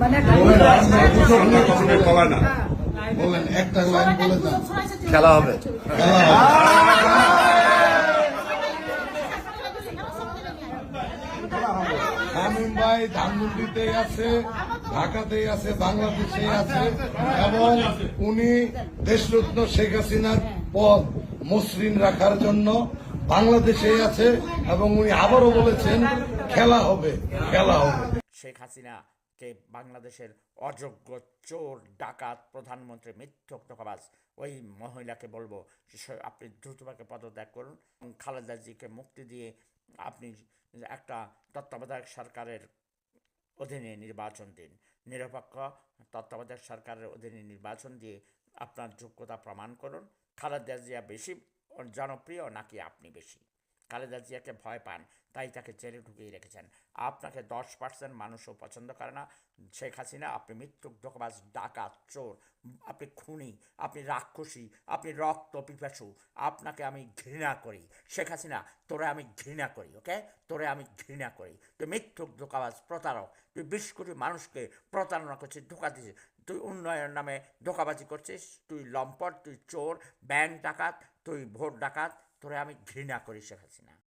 মানে কলা না। বলেন একটা লাইন বলে যান খেলা হবে। শামীম ভাই ধানমন্ডিতেই আছে ঢাকাতেই আছে বাংলাদেশেই আছে এবং উনি দেশরত্ন শেখ হাসিনার পদ মসৃণ রাখার জন্য বাংলাদেশেই আছে এবং উনি আবারও বলেছেন খেলা হবে খেলা হবে। শেখ হাসিনাকে বাংলাদেশের অযোগ্য চোর, ডাকাত, প্রধানমন্ত্রী মিথ্যক ধোকাবাজ ওই মহিলাকে বলব আপনি দ্রুতভাবে পদত্যাগ করুন। খালেদা জিকে মুক্তি দিয়ে আপনি একটা তত্ত্বাবধায়ক সরকারের অধীনে নির্বাচন দিন। নিরপেক্ষ তত্ত্বাবধায়ক সরকারের অধীনে নির্বাচন দিয়ে আপনার যোগ্যতা প্রমাণ করুন। খালেদা জিয়া বেশি জনপ্রিয় নাকি আপনি বেশি? খালেদা জিয়াকে ভয় পান তাই তাকে জেলে ঢুকিয়ে রেখেছেন। আপনাকে দশ পার্সেন্ট মানুষও পছন্দ করে না। শেখ হাসিনা, আপনি মৃত্যুক ধোকাবাজ, ডাকাত, চোর, আপনি খুনি, আপনি রাক্ষসী, আপনি রক্ত পিপাসু, আপনাকে আমি ঘৃণা করি। শেখ হাসিনা, তোরে আমি ঘৃণা করি, ওকে? তোরে আমি ঘৃণা করি। তুই মিথ্যুক ধোকাবাজ, প্রতারক, তুই বিশ কোটি মানুষকে প্রতারণা করছিস, ধোকা দিছিস। তুই উন্নয়নের নামে ধোকাবাজি করছিস, তুই লম্পট, তুই চোর, ব্যাংক ডাকাত, তুই ভোট ডাকাত, তোরে আমি ঘৃণা করি শেখ হাসিনা।